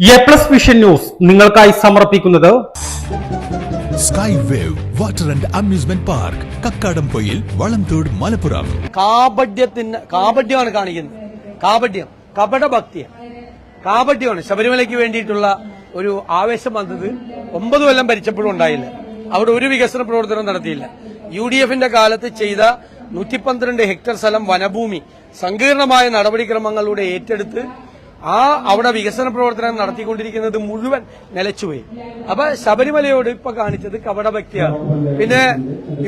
A plus vision news നിങ്ങൾക്കായി സമർപ്പിക്കുന്നത് sky wave water and amusement park Kakkadampoyil Valamthode Malappuram. കാപഡ്യത്തിന് കാപഡ്യമാണ് കാണിക്കുന്നത്. കാപഡ്യം കപടഭക്തിയാണ് കാപഡ്യമാണ്. ശബരിമലയ്ക്ക് വേണ്ടിയിട്ടുള്ള ഒരു ആവേശം വന്നത് ഒമ്പത് കൊല്ലം ഭരിച്ചപ്പോഴും ഉണ്ടായില്ല. അവിടെ ഒരു വികസന പ്രവർത്തനം നടത്തിയില്ല. യു ഡി എഫിന്റെ കാലത്ത് ചെയ്ത നൂറ്റി പന്ത്രണ്ട് ഹെക്ടർ സ്ഥലം വനഭൂമി സങ്കീർണമായ നടപടിക്രമങ്ങളിലൂടെ ഏറ്റെടുത്ത് ആ അവിടെ വികസന പ്രവർത്തനം നടത്തിക്കൊണ്ടിരിക്കുന്നത് മുഴുവൻ നിലച്ചുപോയി. അപ്പൊ ശബരിമലയോട് ഇപ്പൊ കാണിച്ചത് കപടഭക്തിയാണ് പിന്നെ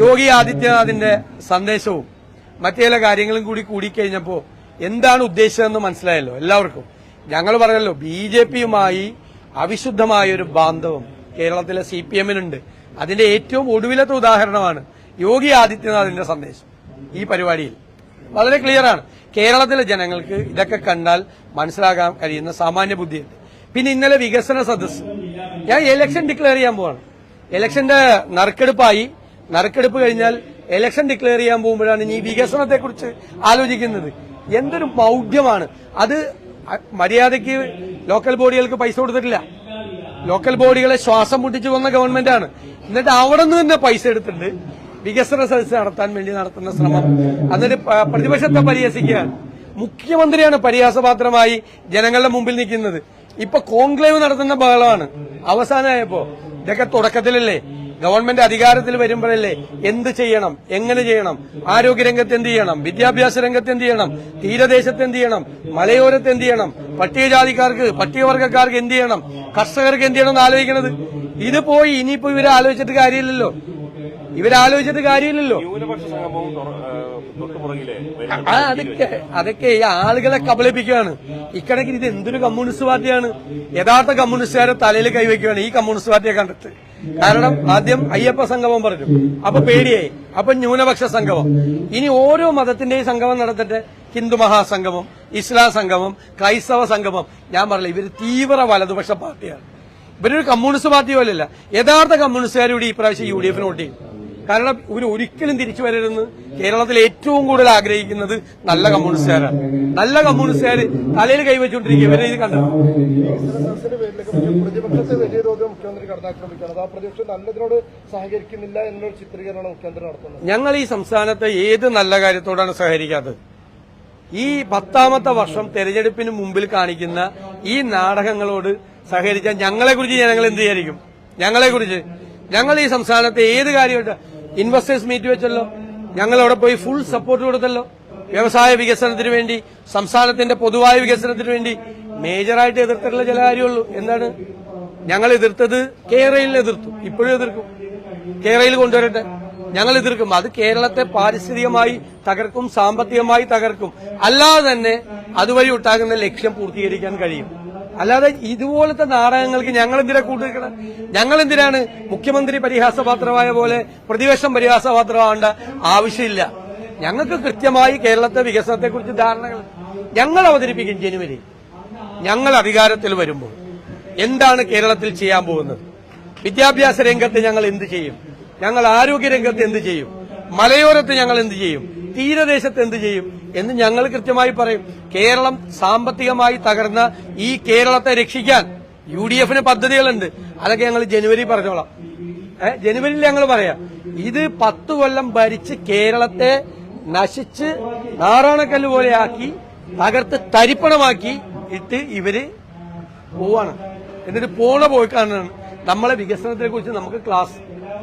യോഗി ആദിത്യനാഥിന്റെ സന്ദേശവും മറ്റു ചില കാര്യങ്ങളും കൂടി കൂടിക്കഴിഞ്ഞപ്പോ എന്താണ് ഉദ്ദേശിച്ചതെന്ന് മനസ്സിലായല്ലോ എല്ലാവർക്കും. ഞങ്ങൾ പറഞ്ഞല്ലോ ബി ജെ പിയുമായി അവിശുദ്ധമായ ഒരു ബാന്ധവം കേരളത്തിലെ സി പി എമ്മിനുണ്ട്. അതിന്റെ ഏറ്റവും ഒടുവിലത്തെ ഉദാഹരണമാണ് യോഗി ആദിത്യനാഥിന്റെ സന്ദേശം ഈ പരിപാടിയിൽ. വളരെ ക്ലിയർ ആണ്. കേരളത്തിലെ ജനങ്ങൾക്ക് ഇതൊക്കെ കണ്ടാൽ മനസ്സിലാക്കാൻ കഴിയുന്ന സാമാന്യ ബുദ്ധിയുണ്ട്. പിന്നെ ഇന്നലെ വികസന സദസ് ഞാൻ എലക്ഷൻ ഡിക്ലെയർ ചെയ്യാൻ പോവാണ്. എലക്ഷന്റെ നറുക്കെടുപ്പായി. നറുക്കെടുപ്പ് കഴിഞ്ഞാൽ എലക്ഷൻ ഡിക്ലെയർ ചെയ്യാൻ പോകുമ്പോഴാണ് ഈ വികസനത്തെ കുറിച്ച് ആലോചിക്കുന്നത്. എന്തൊരു മൗഢ്യമാണ്. അത് മര്യാദയ്ക്ക് ലോക്കൽ ബോഡികൾക്ക് പൈസ കൊടുത്തിട്ടില്ല. ലോക്കൽ ബോഡികളെ ശ്വാസം മുട്ടിച്ചു വന്ന ഗവൺമെന്റാണ് എന്നിട്ട് അവിടെ നിന്ന് തന്നെ പൈസ എടുത്തിട്ട് വികസന സദസ്സ് നടത്താൻ വേണ്ടി നടത്തുന്ന ശ്രമം. അതൊരു പ്രതിപക്ഷത്തെ പരിഹസിക്കുകയാണ് മുഖ്യമന്ത്രിയാണ് പരിഹാസപാത്രമായി ജനങ്ങളുടെ മുമ്പിൽ നിൽക്കുന്നത്. ഇപ്പൊ കോൺക്ലേവ് നടത്തുന്ന ബഹളമാണ്. അവസാനമായപ്പോ ഇതൊക്കെ തുടക്കത്തിലല്ലേ? ഗവൺമെന്റ് അധികാരത്തിൽ വരുമ്പോഴല്ലേ? എന്ത് ചെയ്യണം? എങ്ങനെ ചെയ്യണം? ആരോഗ്യരംഗത്ത് എന്ത് ചെയ്യണം? വിദ്യാഭ്യാസ രംഗത്ത് എന്ത് ചെയ്യണം? തീരദേശത്ത് എന്ത് ചെയ്യണം? മലയോരത്ത് എന്ത് ചെയ്യണം? പട്ടികജാതിക്കാർക്ക് പട്ടികവർഗക്കാർക്ക് എന്ത് ചെയ്യണം? കർഷകർക്ക് എന്ത് ചെയ്യണം എന്ന് ആലോചിക്കണത്? ഇത് പോയി ഇനിയിപ്പോ ഇവരെ ആലോചിച്ചിട്ട് കാര്യമില്ലല്ലോ. ഇവരാലോചിച്ചിട്ട് കാര്യമില്ലല്ലോ. ആ, അതൊക്കെ അതൊക്കെ ഈ ആളുകളെ കബളിപ്പിക്കുകയാണ്. ഇക്കണക്കിന് ഇത് എന്തൊരു കമ്മ്യൂണിസ്റ്റ് പാർട്ടിയാണ്? യഥാർത്ഥ കമ്മ്യൂണിസ്റ്റുകാരെ തലയിൽ കൈവയ്ക്കുകയാണ് ഈ കമ്മ്യൂണിസ്റ്റ് പാർട്ടിയെ കണ്ടിട്ട്. കാരണം ആദ്യം അയ്യപ്പ സംഗമം പറഞ്ഞു. അപ്പൊ പേടിയായി. അപ്പൊ ന്യൂനപക്ഷ സംഗമം. ഇനി ഓരോ മതത്തിന്റെയും സംഗമം നടത്തിട്ട് ഹിന്ദു മഹാസംഗമം ഇസ്ലാം സംഗമം ക്രൈസ്തവ സംഗമം. ഞാൻ പറഞ്ഞില്ല ഇവർ തീവ്ര വലതുപക്ഷ പാർട്ടിയാണ്. ഇവരൊരു കമ്മ്യൂണിസ്റ്റ് പാർട്ടി പോലെയല്ല. യഥാർത്ഥ കമ്മ്യൂണിസ്റ്റുകാരോട് ഈ പ്രാവശ്യം യു ഡി എഫിന് വോട്ട് ചെയ്യും. കാരണം ഇവർ ഒരിക്കലും തിരിച്ചു വരരുതെന്ന് കേരളത്തിൽ ഏറ്റവും കൂടുതൽ ആഗ്രഹിക്കുന്നത് നല്ല കമ്മ്യൂണിസ്റ്റുകാരാണ്. നല്ല കമ്മ്യൂണിസ്റ്റുകാർ തലയിൽ കൈവച്ചുകൊണ്ടിരിക്കുക ഇവരെ ഇത് കണ്ടു? സദസ്സിന്റെ പേരിലേക്ക് പ്രതിപക്ഷത്തെ വലിയ തോതിൽ മുഖ്യമന്ത്രി കടന്നാക്രമിക്കുകയാണ്. ആ പ്രതിപക്ഷം നല്ലതിനോട് സഹകരിക്കുന്നില്ല എന്നൊരു ചിത്രീകരണമാണ് മുഖ്യമന്ത്രി നടത്തുന്നത് ഞങ്ങൾ ഈ സംസ്ഥാനത്തെ ഏത് നല്ല കാര്യത്തോടാണ് സഹകരിക്കാത്തത്? ഈ പത്താമത്തെ വർഷം തെരഞ്ഞെടുപ്പിന് മുമ്പിൽ കാണിക്കുന്ന ഈ നാടകങ്ങളോട് സഹകരിച്ച ഞങ്ങളെ കുറിച്ച് ജനങ്ങൾ എന്ത് വിചാരിക്കും? ഞങ്ങളെ കുറിച്ച് ഞങ്ങൾ ഈ സംസ്ഥാനത്തെ ഏത് കാര്യമായിട്ട് ഇൻവെസ്റ്റേഴ്സ് മീറ്റ് വെച്ചല്ലോ. ഞങ്ങൾ അവിടെ പോയി ഫുൾ സപ്പോർട്ട് കൊടുത്തല്ലോ. വ്യവസായ വികസനത്തിന് വേണ്ടി സംസ്ഥാനത്തിന്റെ പൊതുവായ വികസനത്തിന് വേണ്ടി മേജറായിട്ട് എതിർത്തിട്ടുള്ള ചില കാര്യമുള്ളൂ. എന്താണ്? ഞങ്ങൾ എതിർത്തത് കേരളയിൽ എതിർത്തു. ഇപ്പോഴും എതിർക്കും. കേരളയിൽ കൊണ്ടുവരട്ടെ. ഞങ്ങൾ എതിർക്കും. അത് കേരളത്തെ പാരിസ്ഥിതികമായി തകർക്കും സാമ്പത്തികമായി തകർക്കും. അല്ലാതെ തന്നെ അതുവഴി ഉണ്ടാകുന്ന ലക്ഷ്യം പൂർത്തീകരിക്കാൻ കഴിയും. അല്ലാതെ ഇതുപോലത്തെ നാടകങ്ങൾക്ക് ഞങ്ങൾ എന്തിനാ കൂട്ടുനിൽക്കണം ഞങ്ങൾ എന്തിനാണ് മുഖ്യമന്ത്രി പരിഹാസപാത്രമായ പോലെ പ്രതിപക്ഷം പരിഹാസപാത്രമാവേണ്ട ആവശ്യമില്ല. ഞങ്ങൾക്ക് കൃത്യമായി കേരളത്തെ വികസനത്തെക്കുറിച്ച് ധാരണകൾ ഞങ്ങൾ അവതരിപ്പിക്കും ജനുവരി. ഞങ്ങൾ അധികാരത്തിൽ വരുമ്പോൾ എന്താണ് കേരളത്തിൽ ചെയ്യാൻ പോകുന്നത്? വിദ്യാഭ്യാസ രംഗത്ത് ഞങ്ങൾ എന്ത് ചെയ്യും? ഞങ്ങൾ ആരോഗ്യ രംഗത്ത് എന്ത് ചെയ്യും? മലയോരത്ത് ഞങ്ങൾ എന്ത് ചെയ്യും? തീരദേശത്ത് എന്ത് ചെയ്യും? എന്ന് ഞങ്ങൾ കൃത്യമായി പറയും. കേരളം സാമ്പത്തികമായി തകർന്ന ഈ കേരളത്തെ രക്ഷിക്കാൻ യു ഡി എഫിന് പദ്ധതികളുണ്ട്. അതൊക്കെ ഞങ്ങൾ ജനുവരി പറഞ്ഞോളാം. ഏഹ് ജനുവരിയിൽ ഞങ്ങൾ പറയാം. ഇത് പത്തു കൊല്ലം ഭരിച്ച് കേരളത്തെ നശിച്ച് നാറാണക്കല്ല് പോലെയാക്കി തകർത്ത് തരിപ്പണമാക്കി ഇട്ട് ഇവർ പോവാണ്. എന്നിട്ട് പോണ പോയിക്കാണ് നമ്മളെ വികസനത്തെ കുറിച്ച് നമുക്ക് ക്ലാസ്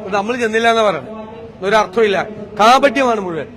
നമ്മൾ ചെന്നില്ല എന്ന് പറയുന്നത്. ഒരർത്ഥമില്ല കാപട്യമാണ് മുഴുവൻ.